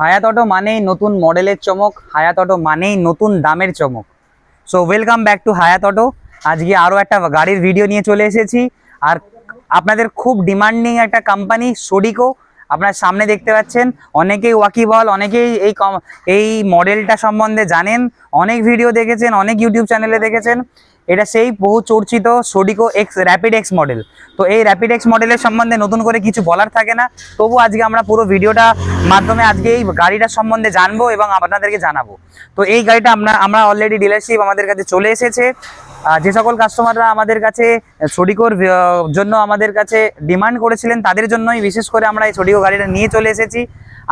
হায়াত অটো মানেই নতুন মডেলের চমক, হায়াত অটো মানেই নতুন দামের চমক। So welcome back to Hayat auto. আজকে আরও একটা গাড়ির ভিডিও নিয়ে চলে এসেছি। আর আপনাদের খুব ডিমান্ডিং একটা কোম্পানি সোডিকো আপনার সামনে দেখতে পাচ্ছেন, অনেকেই ওয়াকিবল অনেকেই এই এই মডেলটা সম্বন্ধে জানেন, অনেক ভিডিও দেখেছেন, অনেক ইউটিউব চ্যানেলে দেখেছেন। এটা সেই বহু চর্চিত সোডিকো এক্স র্যাপিড এক্স মডেল তো এই র্যাপিড এক্স মডেলের সম্বন্ধে নতুন করে কিছু বলার থাকে না। তবু আজকে আমরা পুরো ভিডিওটা মাধ্যমে আজকে এই গাড়িটার সম্বন্ধে জানব এবং আপনাদেরকে জানাব। তো এই গাড়িটা আমরা আমরা অলরেডি ডিলারশিপ আমাদের কাছে চলে এসেছে। যে সকল কাস্টমাররা আমাদের কাছে সোডিকোর জন্য আমাদের কাছে ডিমান্ড করেছিলেন, তাদের জন্যই বিশেষ করে আমরা এই সোডিকো গাড়িটা নিয়ে চলে এসেছি।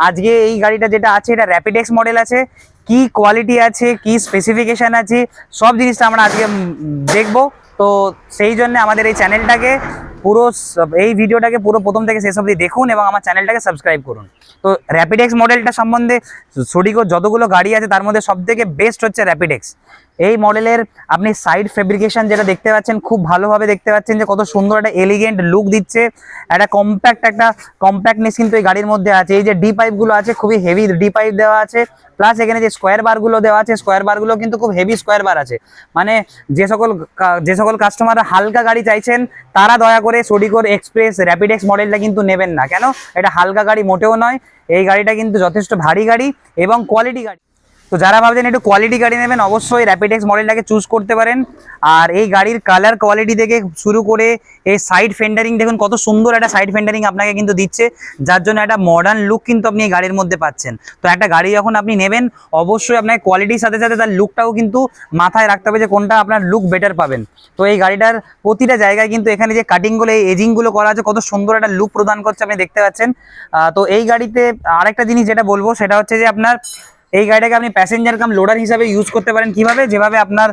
আজকে এই গাড়িটা যেটা আছে, এটা র্যাপিডেক্স মডেল আছে। কি কোয়ালিটি আছে, কি স্পেসিফিকেশান আছে, সব জিনিসটা আমরা আজকে দেখব। তো সেই জন্য আমাদের এই চ্যানেলটাকে পুরো এই ভিডিওটাকে পুরো প্রথম থেকে শেষ অবধি দেখুন এবং আমার চ্যানেলটাকে সাবস্ক্রাইব করুন। তো র্যাপিড এক্স মডেলটা সম্বন্ধে সোডিকো যতগুলো গাড়ি আছে, তার মধ্যে সব থেকে বেস্ট হচ্ছে র্যাপিড এক্স এই মডেলের আপনি সাইড ফেব্রিকেশন যেটা দেখতে পাচ্ছেন, খুব ভালোভাবে দেখতে পাচ্ছেন যে কত সুন্দর একটা এলিগেন্ট লুক দিচ্ছে। একটা কম্প্যাক্ট একটা কম্প্যাক্টনেস কিন্তু এই গাড়ির মধ্যে আছে। এই যে ডি পাইপগুলো আছে, খুবই হেভি ডি পাইপ দেওয়া আছে। প্লাস এখানে যে স্কোয়ার বারগুলো দেওয়া আছে স্কোয়ার বারগুলো কিন্তু খুব হেভি স্কোয়ার বার আছে। মানে যে সকল যে সকল কাস্টমাররা হালকা গাড়ি চাইছেন, তারা দয়া করে সোডিকোর এক্সপ্রেস র্যাপিড এক্স মডেলটা কিন্তু নেবেন না। কেন? এটা হালকা গাড়ি মোটেও নয়। এই গাড়িটা কিন্তু যথেষ্ট ভারী গাড়ি এবং কোয়ালিটি গাড়ি। তো যারা ভাবছেন একটু কোয়ালিটি গাড়ি নেবেন, অবশ্যই র্যাপিড এক্স মডেলটাকে চুজ করতে পারেন। আর এই গাড়ির কালার কোয়ালিটি থেকে শুরু করে এই সাইড ফেন্ডারিং দেখুন কত সুন্দর একটা সাইড ফেন্ডারিং আপনাকে কিন্তু দিচ্ছে। যার জন্য একটা মডার্ন লুক কিন্তু আপনি এই গাড়ির মধ্যে পাচ্ছেন। তো একটা গাড়ি যখন আপনি নেবেন, অবশ্যই আপনাকে কোয়ালিটির সাথে সাথে তার লুকটাও কিন্তু মাথায় রাখতে হবে যে কোনটা আপনার লুক বেটার পাবেন। তো এই গাড়িটার প্রতিটা জায়গায় কিন্তু এখানে যে কাটিংগুলো এই এজিংগুলো করা আছে, কত সুন্দর একটা লুক প্রদান করছে আপনি দেখতে পাচ্ছেন। তো এই গাড়িতে আরেকটা জিনিস যেটা বলব, সেটা হচ্ছে যে আপনার এই গাড়িটাকে আপনি প্যাসেঞ্জার কাম লোডার হিসাবে ইউজ করতে পারেন। কীভাবে? যেভাবে আপনার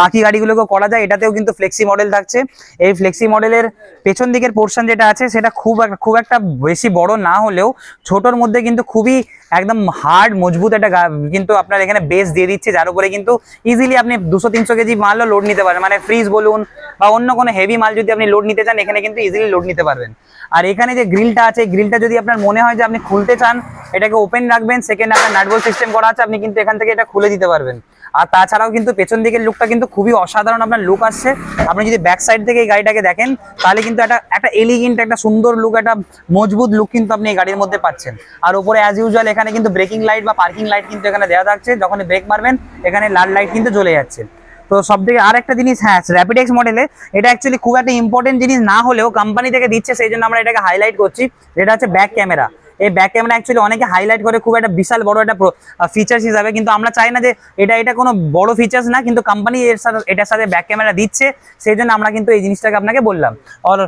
বাকি গাড়িগুলোকে করা যায়, এটাতেও কিন্তু ফ্লেক্সি মডেল থাকছে। এই ফ্লেক্সি মডেলের পেছন দিকের পোর্শন যেটা আছে, সেটা খুব খুব একটা বেশি বড় না হলেও ছোটোর মধ্যে কিন্তু খুবই একদম হার্ড মজবুত একটা কিন্তু আপনার এখানে বেস দিয়ে দিচ্ছে, যার উপরে কিন্তু ইজিলি আপনি দুশো, তিনশো কেজি মালও লোড নিতে পারেন মানে ফ্রিজ বলুন বা অন্য কোনো হেভি মাল যদি আপনি লোড নিতে চান, এখানে কিন্তু ইজিলি লোড নিতে পারবেন। আর এখানে যে গ্রিলটা আছে গ্রিলটা যদি আপনার মনে হয় যে আপনি খুলতে চান, এটাকে ওপেন রাখবেন সেকেন্ড আপনার নাটবল সিস্টেম করা আছে, আপনি কিন্তু এখান থেকে এটা খুলে দিতে পারবেন। আর তাছাড়াও কিন্তু পেছন দিকের লুকটা কিন্তু খুবই অসাধারণ আপনার লুক আসছে। আপনি যদি ব্যাক সাইড থেকে এই গাড়িটাকে দেখেন, তাহলে কিন্তু একটা একটা এলিগেন্ট একটা সুন্দর লুক একটা মজবুত লুক কিন্তু আপনি এই গাড়ির মধ্যে পাচ্ছেন। আর উপরে অ্যাজ ইউজুয়াল এখানে কিন্তু ব্রেকিং লাইট বা পার্কিং লাইট কিন্তু এখানে দেওয়া থাকছে। যখন ব্রেক মারবেন, এখানে লাল লাইট কিন্তু জ্বলে যাচ্ছে। তো সব থেকে আর একটা জিনিস হ্যাঁ র্যাপিড এক্স মডেলে এটা অ্যাকচুয়ালি খুব একটা ইম্পর্টেন্ট জিনিস না হলেও কোম্পানি থেকে দিচ্ছে, সেই জন্য আমরা এটাকে হাইলাইট করছি। যেটা হচ্ছে ব্যাক ক্যামেরা এই ব্যাক ক্যামেরা অ্যাকচুয়ালি অনেকে হাইলাইট করে খুব একটা বিশাল বড় একটা ফিচার্স হিসাবে। কিন্তু আমরা চাই না যে এটা এটা কোনো বড় ফিচার্স না, কিন্তু কোম্পানি এর সাথে, এটার সাথে ব্যাক ক্যামেরা দিচ্ছে, সেই জন্য আমরা কিন্তু এই জিনিসটাকে আপনাকে বললাম। আর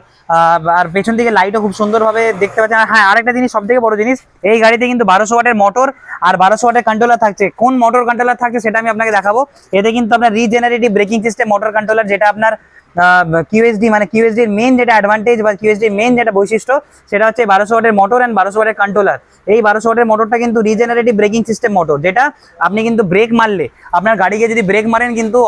আর পেছন দিকে লাইটও খুব সুন্দরভাবে দেখতে পাচ্ছেন। আর হ্যাঁ আরেকটা জিনিস সব থেকে বড় জিনিস, এই গাড়িতে কিন্তু বারোশো ওয়াটের মোটর আর বারোশো ওয়াটের কন্ট্রোলার থাকছে। কোন মোটর কন্ট্রোলার থাকছে সেটা আমি আপনাকে দেখাবো। এতে কিন্তু আপনার regenerative braking system motor controller যেটা আপনার কিউএসডি মানে কিউএসডির মেন যেটা অ্যাডভান্টেজ বা কিউএসডির মেন যেটা বৈশিষ্ট্য সেটা হচ্ছে বারোশো ওয়াটের মোটর অ্যান্ড বারোশো ওয়াটের কন্ট্রোলার এই বারোশো ওয়াটের মোটরটা কিন্তু রিজেনারেটিভ ব্রেকিং সিস্টেম মোটর যেটা আপনি কিন্তু ব্রেক মারলে, আপনার গাড়িকে যদি ব্রেক মারেন কিন্তু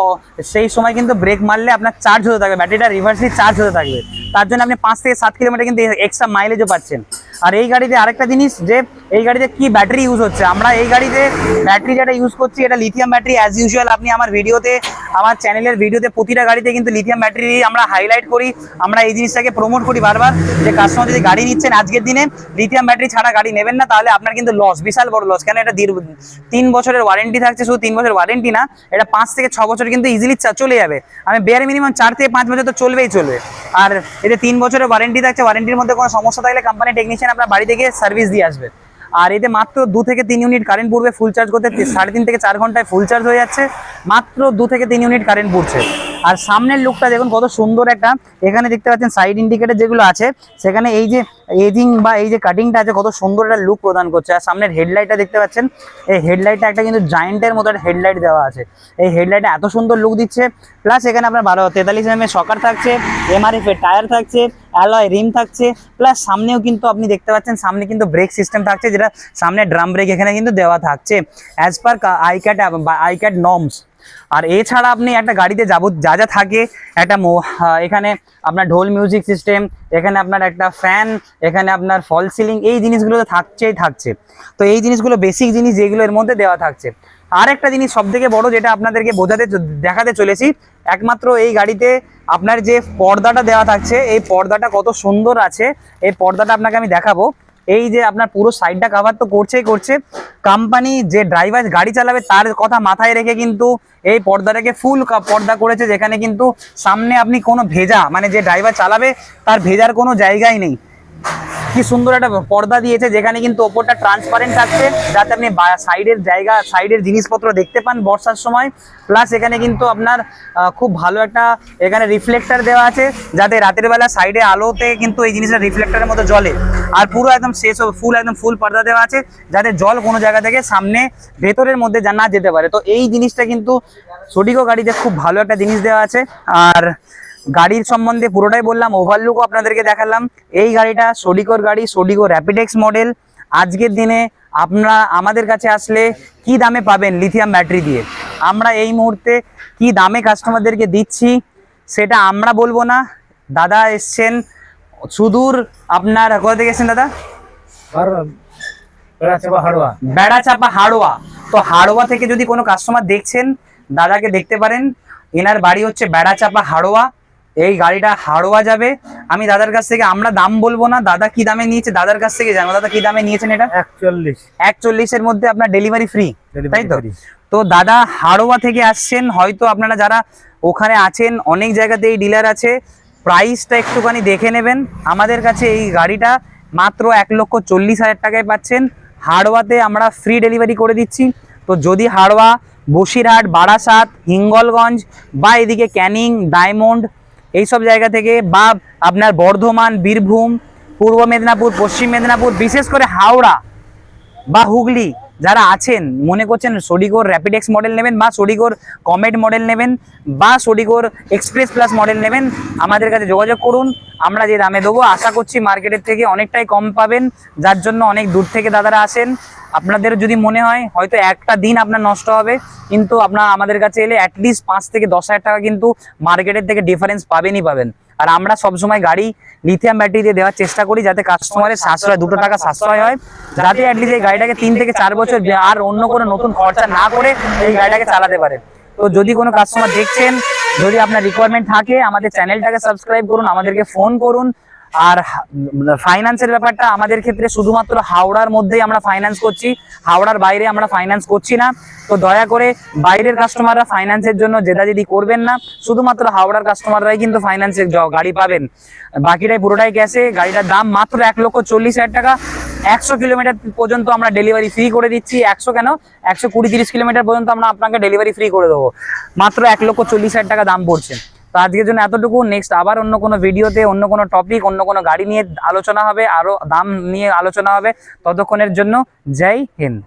সেই সময় কিন্তু ব্রেক মারলে আপনার চার্জ হতে থাকবে ব্যাটারিটা রিভার্সলি চার্জ হতে থাকবে। তার জন্য আপনি পাঁচ থেকে সাত কিলোমিটার কিন্তু এক্সট্রা মাইলেজও পাচ্ছেন। আর এই গাড়িতে আরেকটা জিনিস যে এই গাড়িতে কি ব্যাটারি ইউজ হচ্ছে? আমরা এই গাড়িতে ব্যাটারি যেটা ইউজ করছি, এটা লিথিয়াম ব্যাটারি অ্যাজ ইউজুয়াল আপনি আমার ভিডিওতে আমার চ্যানেলের ভিডিওতে প্রতিটা গাড়িতে কিন্তু লিথিয়াম ব্যাটারি আমরা হাইলাইট করি। আমরা এই জিনিসটাকে প্রমোট করি বারবার যে কাস্টমার যদি গাড়ি নিচ্ছেন আজকের দিনে লিথিয়াম ব্যাটারি ছাড়া গাড়ি নেবেন না, তাহলে আপনার কিন্তু লস বিশাল বড় লস কেন এটা দীর্ঘ, তিন বছরের ওয়ারেন্টি থাকছে, শুধু তিন বছর ওয়ারেন্টি না, এটা পাঁচ থেকে ছ বছর কিন্তু ইজিলি চলে যাবে। আমি বেয়ার মিনিমাম চার থেকে পাঁচ বছর তো চলবেই চলবে। আর এতে তিন বছরের ওয়ারেন্টি থাকছে ওয়ারেন্টির মধ্যে কোনো সমস্যা থাকলে কোম্পানি টেকনিশিয়ান আপনার বাড়ি থেকে সার্ভিস দিয়ে আসবে। আর এতে মাত্র দু থেকে তিন ইউনিট কারেন্ট পড়বে ফুল চার্জ করতে, সাড়ে তিন থেকে চার ঘন্টায় ফুল চার্জ হয়ে যাচ্ছে। মাত্র দু থেকে তিন ইউনিট কারেন্ট পড়ছে। আর সামনের লুকটা দেখুন কত সুন্দর একটা। এখানে দেখতে পাচ্ছেন সাইড ইন্ডিকেটর যেগুলো আছে, সেখানে এই যে এজিং বা এই যে কাটিংটা আছে, কত সুন্দর একটা লুক প্রদান করছে। আর সামনের হেডলাইটটা দেখতে পাচ্ছেন, এই হেডলাইটটা একটা কিন্তু জায়েন্টের মতো একটা হেডলাইট দেওয়া আছে। এই হেডলাইটে এত সুন্দর লুক দিচ্ছে। প্লাস এখানে আপনার বারো, তেতাল্লিশ এম এর সকার থাকছে এমআরএফ এর টায়ার থাকছে অ্যালয় রিম থাকছে। প্লাস সামনেও কিন্তু আপনি দেখতে পাচ্ছেন, সামনে কিন্তু ব্রেক সিস্টেম থাকছে, যেটা সামনে ড্রাম ব্রেক এখানে কিন্তু দেওয়া থাকছে। অ্যাজ পার আইক্যাট আইক্যাট নর্মস আর এছাড়া আপনি একটা গাড়িতে যাব, যা যা থাকে, একটা এখানে আপনার ঢোল মিউজিক সিস্টেম, এখানে আপনার একটা ফ্যান, এখানে আপনার ফল সিলিং, এই জিনিসগুলো তো থাকছেই থাকছে। তো এই জিনিসগুলো বেসিক জিনিস যেগুলো এর মধ্যে দেওয়া থাকছে। আর একটা জিনিস সব থেকে বড় যেটা আপনাদেরকে বোঝাতে দেখাতে চলেছি, একমাত্র এই গাড়িতে আপনার যে পর্দাটা দেওয়া থাকছে, এই পর্দাটা কত সুন্দর আছে, এই পর্দাটা আপনাকে আমি দেখাবো। এই যে আপনার পুরো সাইডটা কাভার তো করছেই করছে কোম্পানি যে ড্রাইভার গাড়ি চালাবে তার কথা মাথায় রেখে কিন্তু এই পর্দাটাকে ফুল পর্দা করেছে, যেখানে কিন্তু সামনে আপনি কোনো ভেজা মানে যে ড্রাইভার চালাবে, তার ভেজার কোনো জায়গাই নেই। কি সুন্দর একটা পর্দা দিয়েছে, যেখানে কিন্তু ওপরটা ট্রান্সপারেন্ট থাকছে, যাতে আপনি সাইডের জায়গা সাইডের জিনিসপত্র দেখতে পান বর্ষার সময়। প্লাস এখানে কিন্তু আপনার খুব ভালো একটা, এখানে রিফ্লেক্টার দেওয়া আছে, যাতে রাতের বেলা সাইডে আলোতে কিন্তু এই জিনিসটা রিফ্লেক্টারের মতো জ্বলে। আর পুরো একদম শেষ ফুল একদম ফুল পর্দা দেওয়া আছে, যাতে জল কোনো জায়গা থেকে সামনে, ভেতরের মধ্যে না যেতে পারে। তো এই জিনিসটা কিন্তু সডিগো গাড়িতে খুব ভালো একটা জিনিস দেওয়া আছে। আর গাড়ির সম্বন্ধে পুরোটাই বললাম ওভারলুকও আপনাদেরকে দেখালাম। এই গাড়িটা সোডিকোর গাড়ি সোডিকো র্যাপিডেক্স মডেল আজকের দিনে আপনারা আমাদের কাছে আসলে কি দামে পাবেন লিথিয়াম ব্যাটারি দিয়ে? আমরা এই মুহূর্তে কি দামে কাস্টমারদেরকে দিচ্ছি সেটা আমরা বলব না। দাদা এসছেন সুদূর আপনার কোথা থেকে এসছেন দাদা? আর চাপা হাড়ুয়া। বেড়া চাপা হাড়োয়া। তো হাড়োয়া থেকে যদি কোনো কাস্টমার দেখছেন দাদাকে দেখতে পারেন। এনার বাড়ি হচ্ছে বেড়া চাপা হাড়োয়া। এই গাড়িটা হাড়োয়া যাবে। আমি দাদার কাছ থেকে আমরা দাম বলব না দাদা কি দামে নিয়েছে দাদার কাছ থেকে জানো দাদা কি দামে নিয়েছেন এটা? একচল্লিশ। একচল্লিশের মধ্যে আপনার ডেলিভারি ফ্রি তাই তো? তো দাদা হাড়োয়া থেকে আসছেন হয়তো আপনারা যারা ওখানে আছেন অনেক জায়গাতে এই ডিলার আছে প্রাইসটা একটুখানি দেখে নেবেন। আমাদের কাছে এই গাড়িটা মাত্র এক লক্ষ চল্লিশ হাজার টাকায় পাচ্ছেন। হাড়োয়াতে আমরা ফ্রি ডেলিভারি করে দিচ্ছি। তো যদি হাড়োয়া বসিরহাট বারাসাত হিঙ্গলগঞ্জ বা এদিকে ক্যানিং ডায়মন্ড এইসব জায়গা থেকে বা আপনার বর্ধমান, বীরভূম, পূর্ব মেদিনীপুর, পশ্চিম মেদিনীপুর, বিশেষ করে হাওড়া বা হুগলি যারা আছেন, মনে করছেন সোডিগোর র্যাপিডেক্স মডেল নেবেন বা সোডিগোর কমেট মডেল নেবেন বা সোডিগোর এক্সপ্রেস প্লাস মডেল নেবেন, আমাদের কাছে যোগাযোগ করুন। আমরা যে দামে দেবো, আশা করছি মার্কেটের থেকে অনেকটাই কম পাবেন, যার জন্য অনেক দূর থেকে দাদারা আসেন। আপনাদের যদি মনে হয়, হয়তো একটা দিন আপনার নষ্ট হবে, কিন্তু আপনার আমাদের কাছে এলে অ্যাটলিস্ট পাঁচ থেকে দশ হাজার টাকা কিন্তু মার্কেটের থেকে ডিফারেন্স পাবেনই পাবেন। আর আমরা সবসময় গাড়ি লিথিয়াম ব্যাটারি দিয়ে দেওয়ার চেষ্টা করি যাতে কাস্টমারের সাশ্রয়, দুটো টাকা সাশ্রয় হয়, যাতে অ্যাটলিস্ট এই গাড়িটাকে তিন থেকে চার বছর আর অন্য কোনো নতুন খরচা না করে এই গাড়িটাকে চালাতে পারে। তো যদি কোনো কাস্টমার দেখছেন, যদি আপনার রিকোয়ারমেন্ট থাকে, আমাদের চ্যানেলটাকে সাবস্ক্রাইব করুন, আমাদেরকে ফোন করুন আর ফাইন্যান্সের ব্যাপারটা আমাদের ক্ষেত্রে শুধুমাত্র হাওড়ার মধ্যেই আমরা ফাইন্যান্স করছি। হাওড়ার বাইরে আমরা ফাইন্যান্স করছি না। তো দয়া করে বাইরের কাস্টমাররা ফাইন্যান্সের জন্য জেদাজেদি করবেন না। শুধুমাত্র হাওড়ার কাস্টমাররাই কিন্তু ফাইন্যান্সের গাড়ি পাবেন। বাকিটাই পুরোটাই ক্যাশে গাড়িটার দাম মাত্র এক লক্ষ চল্লিশ হাজার টাকা। একশো কিলোমিটার পর্যন্ত আমরা ডেলিভারি ফ্রি করে দিচ্ছি। একশো কেন? একশো কুড়ি তিরিশ কিলোমিটার পর্যন্ত আমরা আপনাকে ডেলিভারি ফ্রি করে দেবো। মাত্র এক লক্ষ চল্লিশ হাজার টাকা দাম পড়ছে। আজকের জন্য এতটুকু। নেক্সট আবার অন্য কোনো ভিডিওতে অন্য কোনো টপিক অন্য কোনো গাড়ি নিয়ে আলোচনা হবে আরও দাম নিয়ে আলোচনা হবে। ততক্ষণের জন্য জয় হিন্দ।